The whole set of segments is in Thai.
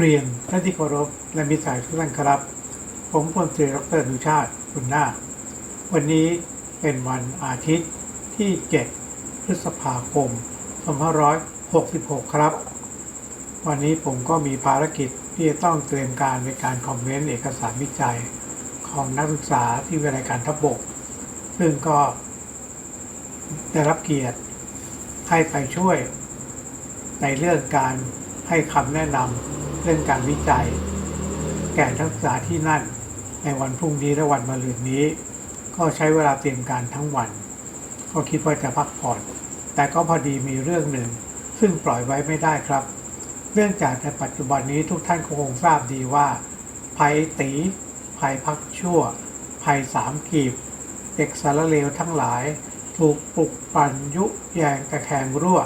เรียนท่านที่เคารพและมิตรสายทุกท่านครับ ผมพลตรีดรนุชาติคุณนาวันนี้เป็นวันอาทิตย์ที่ 7 พฤษภาคม 2566 ครับ วันนี้ผมก็มีภารกิจที่จะต้องเตรียมการในการคอมเมนต์เอกสารวิจัยของนักศึกษาที่วิทยายการทัพบก ซึ่งก็ได้รับเกียรติให้ไปช่วยในเรื่องการให้คำแนะนำ เรื่องการวิจัย แก่นักศึกษาที่นั่น ในวันพรุ่งนี้และวันมะรืนนี้ ก็ใช้เวลาเตรียมการทั้งวัน ก็คิดว่าจะพักผ่อน แต่ก็พอดีมีเรื่องหนึ่ง ซึ่งปล่อยไว้ไม่ได้ครับ เนื่องจากในปัจจุบันนี้ทุกท่านคงทราบดีว่าภัยตีภัยพักชั่ว ภัยสามกีบ เด็กสารเลวทั้งหลาย ถูกปลุกปั่นยุแยงตะแคงรั่ว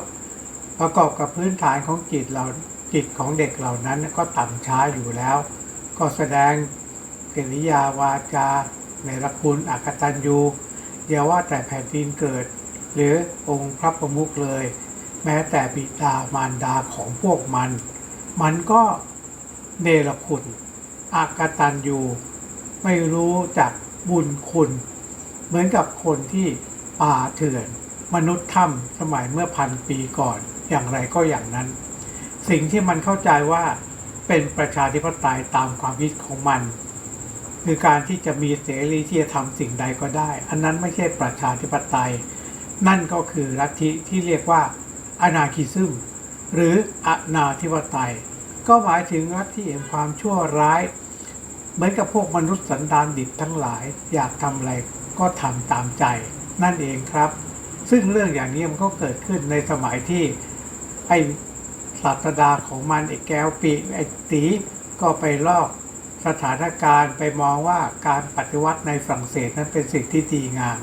ประกอบกับพื้นฐานของจิตเรา จิตของเด็กเหล่านั้นก็ต่ำช้าอยู่แล้ว ก็แสดงกิริยาวาจาในรคุณอักตันยูอย่าว่าแต่แผ่นดินเกิด หรือองค์พระประมุขเลย แม้แต่บิดามารดาของพวกมัน มันก็เนรคุณอักตันยูไม่รู้จักบุญคุณ เหมือนกับคนที่ป่าเถื่อน มนุษย์ถ้ำสมัยเมื่อพันปีก่อน อย่างไรก็อย่างนั้น สิ่งที่มันเข้าใจว่าเป็นประชาธิปไตยตามความคิดของมัน คือการที่จะมีเสรีที่จะทำสิ่งใดก็ได้ อันนั้นไม่ใช่ประชาธิปไตย นั่นก็คือลัทธิที่เรียกว่าอนาคิซึมหรืออนาธิปไตย ก็หมายถึงลัทธิแห่งความชั่วร้าย เหมือนกับพวกมนุษย์สันดานดิบทั้งหลาย อยากทำอะไรก็ทำตามใจ นั่นเองครับ ซึ่งเรื่องอย่างนี้มันก็เกิดขึ้นในสมัยที่ไอ ศาสดาของมันไอ้แก้วปีไอ้ตีก็ไปลอกสถานการณ์ไปมองว่าการปฏิวัติในฝรั่งเศสนั้นเป็นสิ่งที่ดีงาม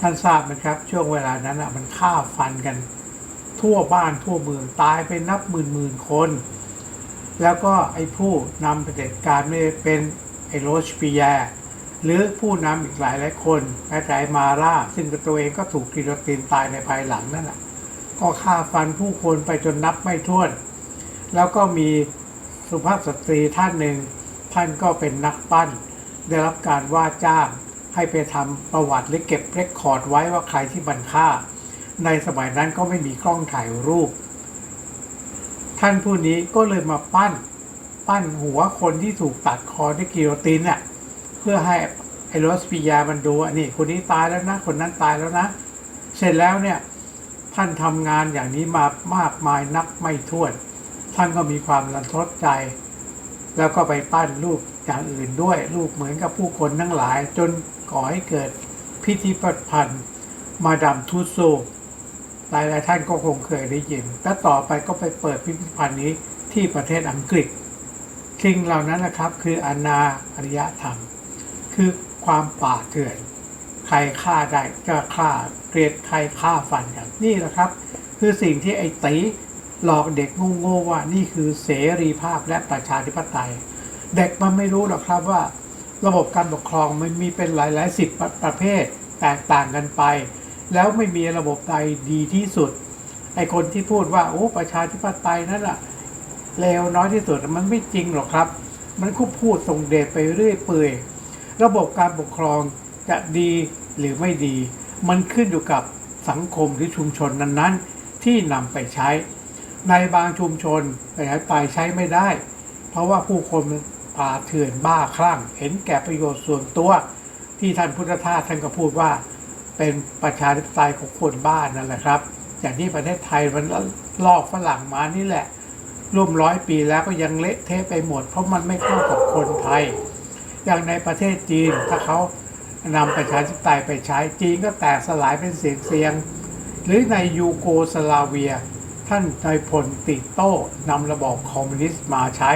ท่านทราบไหมครับ ช่วงเวลานั้นอะมันฆ่าฟันกัน ทั่วบ้านทั่วเมืองตายไปนับหมื่นหมื่นคน แล้วก็ไอ้ผู้นำเผด็จการไม่เป็นไอ้โรชปิแยหรือผู้นำอีกหลายหลายคนแม้แต่มาร่าซึ่งตัวเองก็ถูกกิโยตินตายในภายหลังนั่นแหละ ก็ฆ่าฟันผู้คนไปจนนับไม่ถ้วน แล้วก็มีสุภาพสตรีท่านหนึ่ง ท่านก็เป็นนักปั้น ได้รับการว่าจ้างให้ไปทำประวัติหรือเก็บเรคคอร์ดไว้ว่าใครที่บันฆ่า ในสมัยนั้นก็ไม่มีกล้องถ่ายรูป ท่านผู้นี้ก็เลยมาปั้น ปั้นหัวคนที่ถูกตัดคอด้วยกิโยตินน่ะเพื่อให้ไอ้โรสปิยามันดูอันนี้คนนี้ตายแล้วนะ คนนั้นตายแล้วนะ เสร็จแล้วเนี่ย ท่านทำงานอย่างนี้มามากมายนับไม่ถ้วน ท่านก็มีความรันทดใจ แล้วก็ไปปั้นรูปอย่างอื่นด้วย รูปเหมือนกับผู้คนทั้งหลาย จนก่อให้เกิดพิธีพันพันธ์มาดามทูโซหลายหลายท่านก็คงเคยได้ยิน และต่อไปก็ไปเปิดพิพิธภัณฑ์นี้ที่ประเทศอังกฤษสิ่งเหล่านั้นนะครับคืออนาอริยธรรม คือความป่าเถื่อน ใครฆ่าได้ก็ฆ่าเกลียดใครฆ่าฟันกันนี่แหละครับ คือสิ่งที่ไอ้ตีหลอกเด็กโง่ๆว่านี่คือเสรีภาพและประชาธิปไตย เด็กมันไม่รู้หรอกครับว่า ระบบการปกครองมันมีเป็นหลายๆสิบประประเภทแตกต่างกันไป แล้วไม่มีระบบใดดีที่สุด ไอ้คนที่พูดว่าโอ้ประชาธิปไตยนั่นแหละเลวน้อยที่สุดมันไม่จริงหรอกครับ มันก็พูดส่งเดชไปเรื่อยเปื่อยระบบการปกครอง จะดีหรือไม่ดี มันขึ้นอยู่กับสังคมหรือชุมชนนั้นๆ ที่นำไปใช้ ในบางชุมชนไปใช้ไปใช้ไม่ได้ เพราะว่าผู้คนมันป่าเถื่อนบ้าคลั่ง เห็นแก่ประโยชน์ส่วนตัว ที่ท่านพุทธทาสท่านก็พูดว่า เป็นประชาธิปไตยของคนบ้านนั่นแหละครับ อย่างที่ประเทศไทยมันลอกฝรั่งมานี่แหละ ร่วมร้อยปีแล้วก็ยังเละเทะไปหมด เพราะมันไม่เข้ากับคนไทย อย่างในประเทศจีนถ้าเขา นำประชาธิปไตยไปใช้จีนก็แตกสลายเป็นเสียงเสียง หรือในยูโกสลาเวีย ท่านนายพลติโต้นำระบอบคอมมิวนิสต์มาใช้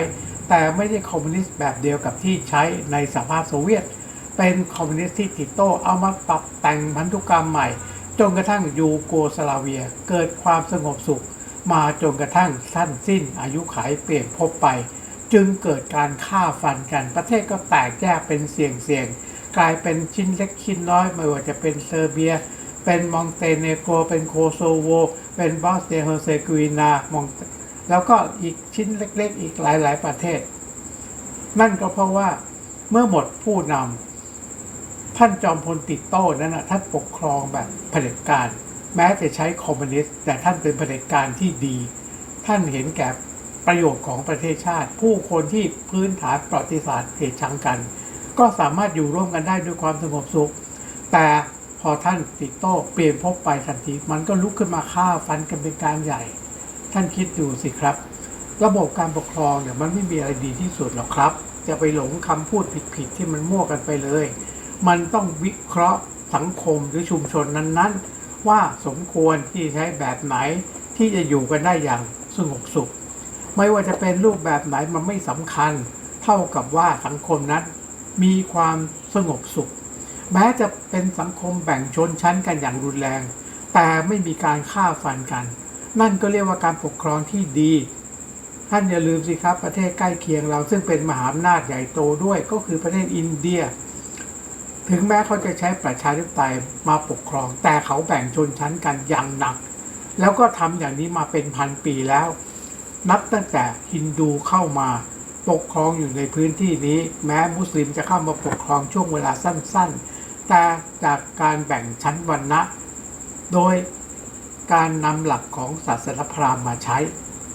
แต่ไม่ใช่คอมมิวนิสต์แบบเดียวกับที่ใช้ในสหภาพโซเวียต เป็นคอมมิวนิสต์ที่ติโต้เอามาปรับแต่งพันธุกรรมใหม่ จนกระทั่งยูโกสลาเวียเกิดความสงบสุข มาจนกระทั่งสั้นสิ้นอายุขัยเปลี่ยนภพไป จึงเกิดการฆ่าฟันกันประเทศก็แตกแยกเป็นเสี่ยงๆ กลายเป็นชิ้นเล็กชิ้นน้อย ไม่ว่าจะเป็นเซอร์เบีย เป็นมองเตเนโกรเป็นโคโซโว เป็นบอสเนียเฮอร์เซโกวีนามองแล้วก็อีกชิ้นเล็กๆ อีกหลายๆประเทศ นั่นก็เพราะว่าเมื่อหมดผู้นำท่านจอมพลติดโต้นั้นนะท่านปกครองแบบเผด็จการ แม้จะใช้คอมมิวนิสต์แต่ท่านเป็นเผด็จการที่ดี ท่านเห็นแก่ประโยชน์ของประเทศชาติ ผู้คนที่พื้นฐานประวัติศาสตร์เกลียดชังกัน ก็สามารถอยู่ร่วมกันได้ด้วยความสงบสุข แต่พอท่านติดโต้เปลี่ยนภพไปทันที มันก็ลุกขึ้นมาฆ่าฟันกันเป็นการใหญ่ ท่านคิดดูสิครับ ระบบการปกครองเนี่ยมันไม่มีอะไรดีที่สุดหรอกครับ จะไปหลงคำพูดผิดๆที่มันมั่วกันไปเลย มันต้องวิเคราะห์สังคมหรือชุมชนนั้นๆ ว่าสมควรที่ใช้แบบไหนที่จะอยู่กันได้อย่างสงบสุข ไม่ว่าจะเป็นรูปแบบไหนมันไม่สำคัญ เท่ากับว่าสังคมนั้น มีความสงบสุข แม้จะเป็นสังคมแบ่งชนชั้นกันอย่างรุนแรง แต่ไม่มีการฆ่าฟันกัน นั่นก็เรียกว่าการปกครองที่ดี ท่านอย่าลืมสิครับประเทศใกล้เคียงเราซึ่งเป็นมหาอำนาจใหญ่โตด้วยก็คือประเทศอินเดีย ถึงแม้เขาจะใช้ประชาธิปไตยมาปกครอง แต่เขาแบ่งชนชั้นกันอย่างหนัก แล้วก็ทำอย่างนี้มาเป็นพันปีแล้ว นับตั้งแต่ฮินดูเข้ามา ปกครองอยู่ในพื้นที่นี้ แม้มุสลิมจะเข้ามาปกครองช่วงเวลาสั้นๆ แต่จากการแบ่งชั้นวรรณะ โดยการนำหลักของศาสนพราหมณ์มาใช้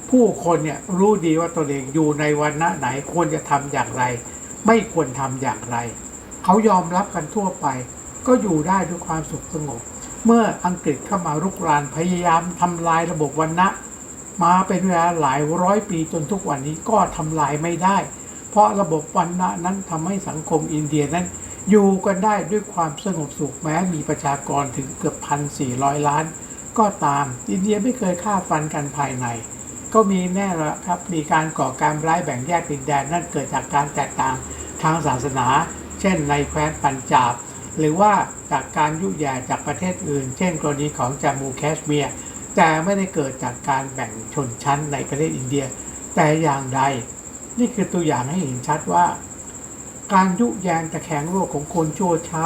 ผู้คนเนี่ยรู้ดีว่าตัวเองอยู่ในวรรณะไหนควรจะทำอย่างไร ไม่ควรทำอย่างไร เขายอมรับกันทั่วไป ก็อยู่ได้ด้วยความสุขสงบ เมื่ออังกฤษเข้ามารุกรานพยายามทำลายระบบวรรณะ มาเป็นเวลาหลายร้อยปีจนทุกวันนี้ก็ทำลายไม่ได้ เพราะระบบวรรณะนั้นทำให้สังคมอินเดียนั้น อยู่กันได้ด้วยความสงบสุขแม้มีประชากรถึงเกือบพันสี่ร้อยล้าน ก็ตามอินเดียไม่เคยฆ่าฟันกันภายใน ก็มีแน่ละครับมีการก่อการร้ายแบ่งแยกดินแดนนั่นเกิดจากการแตกต่างทางศาสนา เช่นในแคว้นปัญจาบหรือว่าจากการยุยแย่จากประเทศอื่น เช่นกรณีของจามูแคชเมียร์ แต่ไม่ได้เกิดจากการแบ่งชนชั้นในประเทศอินเดีย แต่อย่างใด นี่คือตัวอย่างให้เห็นชัดว่า การยุแยงตะแคงโลกของคนชั่วช้า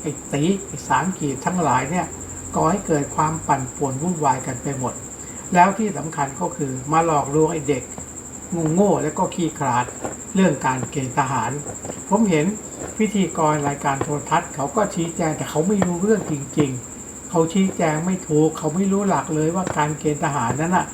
ไอ้ตีไอ้สามขีดทั้งหลายเนี่ยก่อให้เกิดความปั่นป่วนวุ่นวายกันไปหมด แล้วที่สำคัญก็คือมาหลอกลวงไอ้เด็กงงโง่และก็ขี้ขลาดเรื่องการเกณฑ์ทหาร ผมเห็นพิธีกรรายการโทรทัศน์เขาก็ชี้แจงแต่เขาไม่รู้เรื่องจริง ๆ เขาชี้แจงไม่ถูก เขาไม่รู้หลักเลยว่าการเกณฑ์ทหารนั้นน่ะ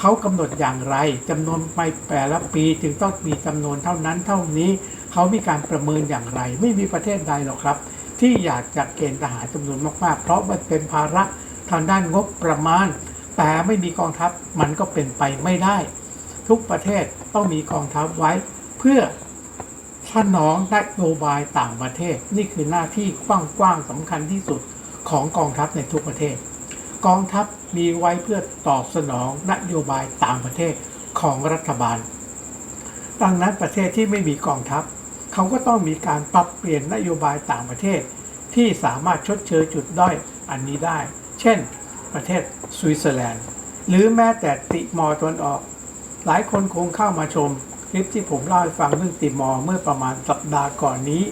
เขากำหนดอย่างไรจำนวนไปแต่ละปีจึงต้องมีจำนวนเท่านั้นเท่านี้ เขามีการประเมินอย่างไร ไม่มีประเทศใดหรอกครับ ที่อยากจะเกณฑ์ทหารจำนวนมากๆ เพราะมันเป็นภาระทางด้านงบประมาณ แต่ไม่มีกองทัพมันก็เป็นไปไม่ได้ ทุกประเทศต้องมีกองทัพไว้ เพื่อสนองนโยบายต่างประเทศ นี่คือหน้าที่กว้างๆสำคัญที่สุด ของกองทัพในทุกประเทศ กองทัพมีไว้เพื่อตอบสนองนโยบายต่างประเทศของรัฐบาล ดังนั้นประเทศที่ไม่มีกองทัพ เขาก็ต้องมีการปรับเปลี่ยนนโยบายต่างประเทศ ที่สามารถชดเชยจุดด้อยอันนี้ได้ เช่น ประเทศสวิตเซอร์แลนด์ หรือแม้แต่ติมอร์ตะวันออก หลายคนคงเข้ามาชมคลิปที่ผมเล่าให้ฟังเรื่องติมอร์เมื่อประมาณสัปดาห์ก่อนนี้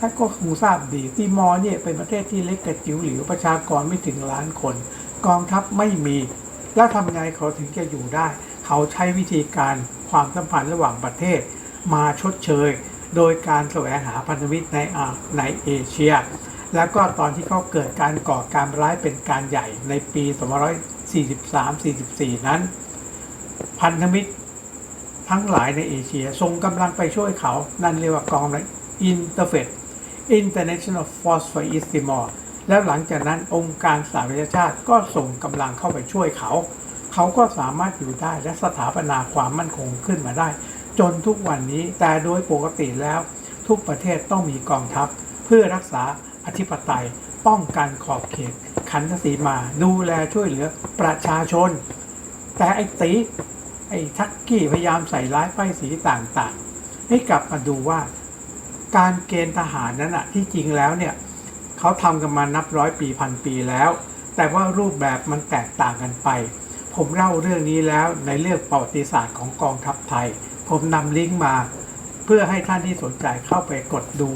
ท่านก็คงทราบดีติมอร์เนี่ยเป็นประเทศที่เล็กกระจิ๋วหลิวประชากรไม่ถึงล้านคน กองทัพไม่มี แล้วทำไงเขาถึงจะอยู่ได้ เขาใช้วิธีการความสัมพันธ์ระหว่างประเทศ มาชดเชย โดยการแสวงหาพันธมิตรในในเอเชีย แล้วก็ตอนที่เขาเกิดการก่อการร้ายเป็นการใหญ่ในปี2543-44 นั้น พันธมิตรทั้งหลายในเอเชียส่งกำลังไปช่วยเขา นั่นเรียกว่ากองอินเตอร์เฟด International Force for East Timor แล้วหลังจากนั้นองค์การสหประชาชาติก็ส่งกำลังเข้าไปช่วยเขา เขาก็สามารถอยู่ได้และสถาปนาความมั่นคงขึ้นมาได้ จนทุกวันนี้แต่โดยปกติแล้วทุกประเทศต้องมีกองทัพ เพื่อรักษาอธิปไตย ป้องกันขอบเขต ขันธสีมา ดูแลช่วยเหลือประชาชน แต่ไอ้ตีไอ้ทักกี้พยายามใส่ร้ายป้ายสีต่างๆ ให้กลับมาดูว่า การเกณฑ์ทหารนั้นอะที่จริงแล้วเนี่ยเขาทำกันมานับร้อยปีพันปีแล้ว แต่ว่ารูปแบบมันแตกต่างกันไป ผมเล่าเรื่องนี้แล้วในเรื่องประวัติศาสตร์ของกองทัพไทย ผมนำลิงก์มา เพื่อให้ท่านที่สนใจเข้าไปกดดู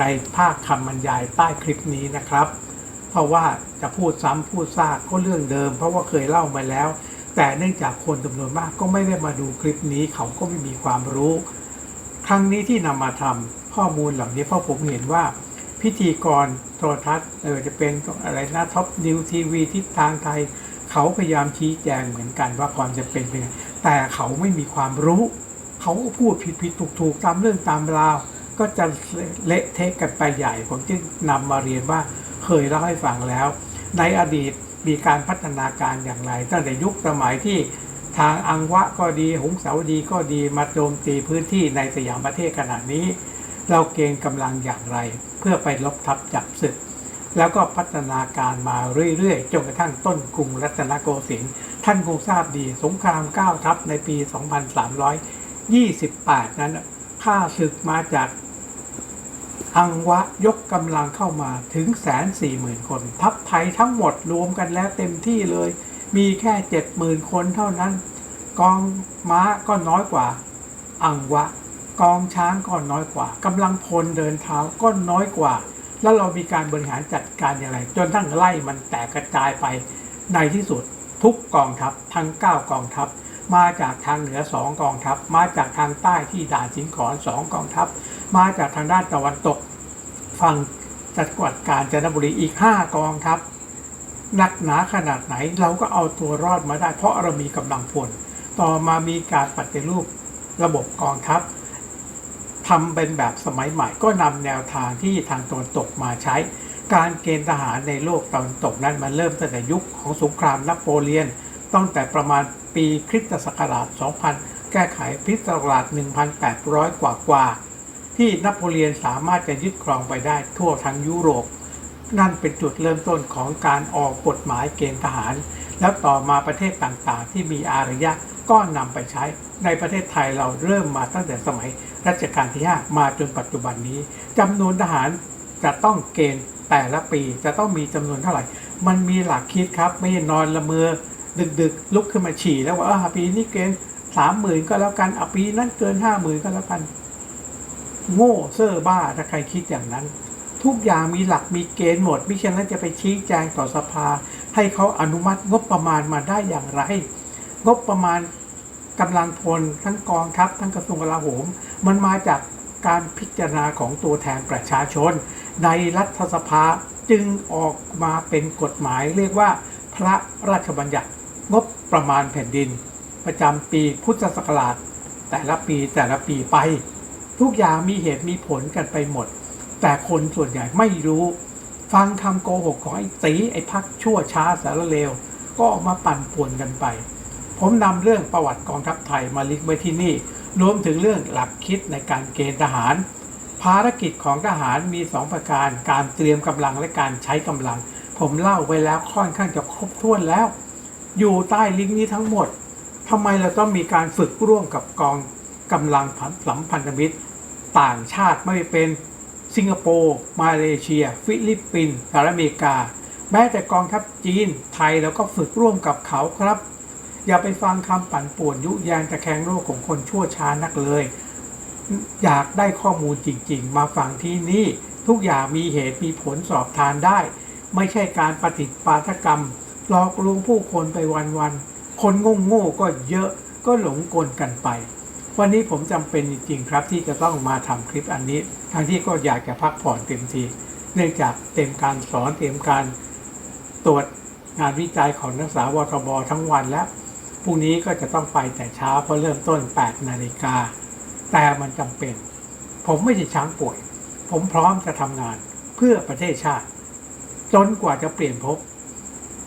ในภาคคำบรรยายใต้คลิปนี้นะครับ เพราะว่าจะพูดซ้ำพูดซากก็เรื่องเดิม เพราะว่าเคยเล่ามาแล้ว แต่เนื่องจากคนจำนวนมากก็ไม่ได้มาดูคลิปนี้เขาก็ไม่มีความรู้ ครั้งนี้ที่นำมาทำ ข้อมูลเหล่านี้เพราะผมเห็นว่าพิธีกรโทรทัศน์เออจะเป็นอะไรนะท็อปนิวทีวีทิศทางไทย เขาพยายามชี้แจงเหมือนกันว่าความจะเป็นเป็นยังไงแต่เขาไม่มีความรู้ เขาพูดผิดผิดถูกถูกตามเรื่องตามราว ก็จะเละเทะกันไปใหญ่ ผมจึงนำมาเรียนว่าเคยเล่าให้ฟังแล้ว ในอดีตมีการพัฒนาการอย่างไร ตั้งแต่ยุคสมัยที่ทางอังวะก็ดีหงสาวดีก็ดีมาโจมตีพื้นที่ในสยามประเทศขนาดนี้ เราเกณฑ์กำลังอย่างไร เพื่อไปลบทับจับศึก แล้วก็พัฒนาการมาเรื่อยๆ จนกระทั่งต้นกรุงรัตนโกสินทร์ท่านคงทราบดีสงครามเก้าทัพในปี 2328 นั้นข้าศึกมาจากอังวะยกกำลังเข้ามาถึงแสนสี่หมื่นคน ทัพไทยทั้งหมดรวมกันแล้วเต็มที่เลย มีแค่เจ็ดหมื่นคนเท่านั้น กองม้าก็น้อยกว่าอังวะ กองช้างก็น้อยกว่ากำลังพลเดินเท้าก็น้อยกว่า แล้วเรามีการบริหารจัดการอย่างไร จนทั้งไล่มันแตกกระจายไปในที่สุดทุกกองทัพทั้ง 9 กองทัพ มาจากทางเหนือ 2 กองทัพ มาจากทางใต้ที่ด่านสิงขอน2กองทัพ มาจากทางด้านตะวันตก ฝั่งจังหวัดกาญจนบุรีอีก 5 กองทัพหนักหนาขนาดไหนเราก็เอาตัวรอดมาได้ เพราะเรามีกำลังพล ต่อมามีการปฏิรูประบบกองทัพ ทำเป็นแบบสมัยใหม่ก็นำแนวทางที่ทางตะวันตกมาใช้ การเกณฑ์ทหารในโลกตะวันตกนั้นมันเริ่มตั้งแต่ยุคของสงครามนโปเลียน ตั้งแต่ประมาณปีคริสตศักราช 2000 แก้ไขคริศักราช1,800 กว่ากว่าที่นโปเลียนสามารถจะยึดครองไปได้ทั่วทั้งยุโรป นั่นเป็นจุดเริ่มต้นของการออกกฎหมายเกณฑ์ทหาร แล้วต่อมาประเทศต่างๆ ที่มีอารยะก็นำไปใช้ ในประเทศไทยเราเริ่มมาตั้งแต่สมัย รัชกาลที่ 5 มาจนปัจจุบันนี้จำนวนทหารจะต้องเกณฑ์แต่ละปีจะต้องมีจำนวนเท่าไหร่ มันมีหลักคิดครับ ไม่ใช่นอนละเมอดึกๆ ลุกขึ้นมาฉี่แล้วว่าออปีนี้เกณฑ์สามหมื่นก็แล้วกันอปีนั้นเกินห้าหมื่นก็แล้วกัน โง่เซ่อบ้าถ้าใครคิดอย่างนั้น ทุกอย่างมีหลักมีเกณฑ์หมดมิฉะนั้นจะไปชี้แจงต่อสภา ให้เขาอนุมัติงบประมาณมาได้อย่างไร งบประมาณ กำลังพลทั้งกองทัพทั้งกระทรวงกลาโหม มันมาจากการพิจารณาของตัวแทนประชาชน ในรัฐสภาจึงออกมาเป็นกฎหมายเรียกว่า พระราชบัญญัติงบประมาณแผ่นดิน ประจำปีพุทธศักราช แต่ละปีแต่ละปีไป ทุกอย่างมีเหตุมีผลกันไปหมด แต่คนส่วนใหญ่ไม่รู้ ฟังคำโกหกของไอ้ตีไอ้พักชั่วช้าสารเลว ก็ออกมาปั่นป่วนกันไป ผมนำเรื่องประวัติกองทัพไทยมาลิงก์ไว้ที่นี่ รวมถึงเรื่องหลักคิดในการเกณฑ์ทหาร ภารกิจของทหารมี 2 ประการ การเตรียมกำลังและการใช้กำลัง ผมเล่าไว้แล้วค่อนข้างจะครบถ้วนแล้ว อยู่ใต้ลิงก์นี้ทั้งหมดทำไมเราต้องมีการฝึกร่วมกับกองกำลังสัมพันธมิตร ต่างชาติไม่เป็นสิงคโปร์มาเลเซีย ฟิลิปปินส์สหรัฐอเมริกา แม้แต่กองทัพจีนไทยเราก็ฝึกร่วมกับเขาครับ อย่าไปฟังคำปั่นป่วนยุยงตะแคงโลกของคนชั่วช้านักเลย อยากได้ข้อมูลจริง ๆ มาฟังที่นี่ ทุกอย่างมีเหตุมีผลสอบทานได้ ไม่ใช่การปฏิปาทกรรมหลอกลวงผู้คนไปวันๆคนงงโง่ก็เยอะก็หลงกลกันไป วันนี้ผมจำเป็นจริงๆครับที่จะต้องมาทำคลิปอันนี้ทั้งที่ก็อยากจะพักผ่อนเต็มทีเนื่องจากเต็มการสอนเต็มการตรวจงานวิจัยของนักศึกษาวทบทั้งวันแล้ว พรุ่งนี้ก็จะต้องไปแต่เช้าเพราะเริ่มต้น 8 นาฬิกา แต่มันจำเป็น ผมไม่ใช่ช้างป่วย ผมพร้อมจะทำงานเพื่อประเทศชาติ จนกว่าจะเปลี่ยนภพ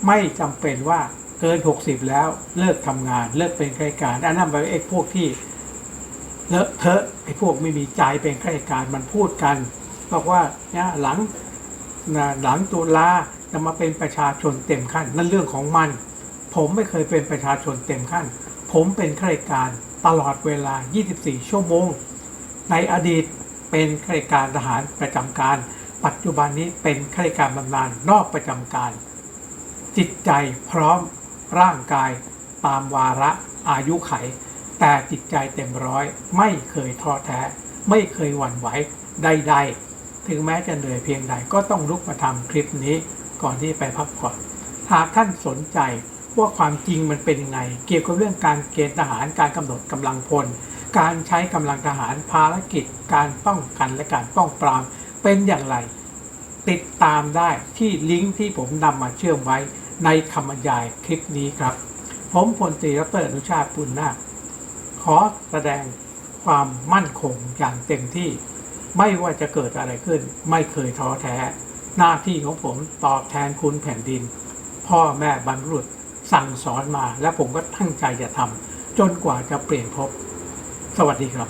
ไม่จำเป็นว่าเกิน 60 แล้วเลิกทำงาน เลิกเป็นข้าราชการอันนั้นเป็นไอ้พวกที่เลอะเทอะไอ้พวกไม่มีใจเป็นข้าราชการมันพูดกันบอกว่าเนี่ยหลังหลังตุลาจะมาเป็นประชาชนเต็มขั้นนั่นเรื่องของมัน ผมไม่เคยเป็นประชาชนเต็มขั้น ผมเป็นข้าราชการตลอดเวลา 24 ชั่วโมง ในอดีตเป็นข้าราชการทหารประจำการ ปัจจุบันนี้เป็นข้าราชการบำนาญนอกประจำการ จิตใจพร้อมร่างกายตามวาระอายุไข แต่จิตใจเต็มร้อย ไม่เคยท้อแท้ ไม่เคยหวั่นไหวใดๆ ถึงแม้จะเหนื่อยเพียงใดก็ต้องลุกมาทำคลิปนี้ก่อนที่ไปพักผ่อน หากท่านสนใจ ว่าความจริงมันเป็นยังไง เกี่ยวกับเรื่องการเกณฑ์ทหารการกำหนดกำลังพล การใช้กำลังทหารภารกิจ การป้องกันและการป้องปรามเป็นอย่างไร ติดตามได้ที่ลิงก์ที่ผมนำมาเชื่อมไว้ในคำบรรยายคลิปนี้ครับ ผมพลตรีดรอนุชาติปุณนาขอแสดงความมั่นคงอย่างเต็มที่ ไม่ว่าจะเกิดอะไรขึ้น ไม่เคยท้อแท้ หน้าที่ของผมตอบแทนคุณแผ่นดิน พ่อแม่บรรพุรุษ สั่งสอนมาและผมก็ตั้งใจจะทำจนกว่าจะเปลี่ยนภพสวัสดีครับ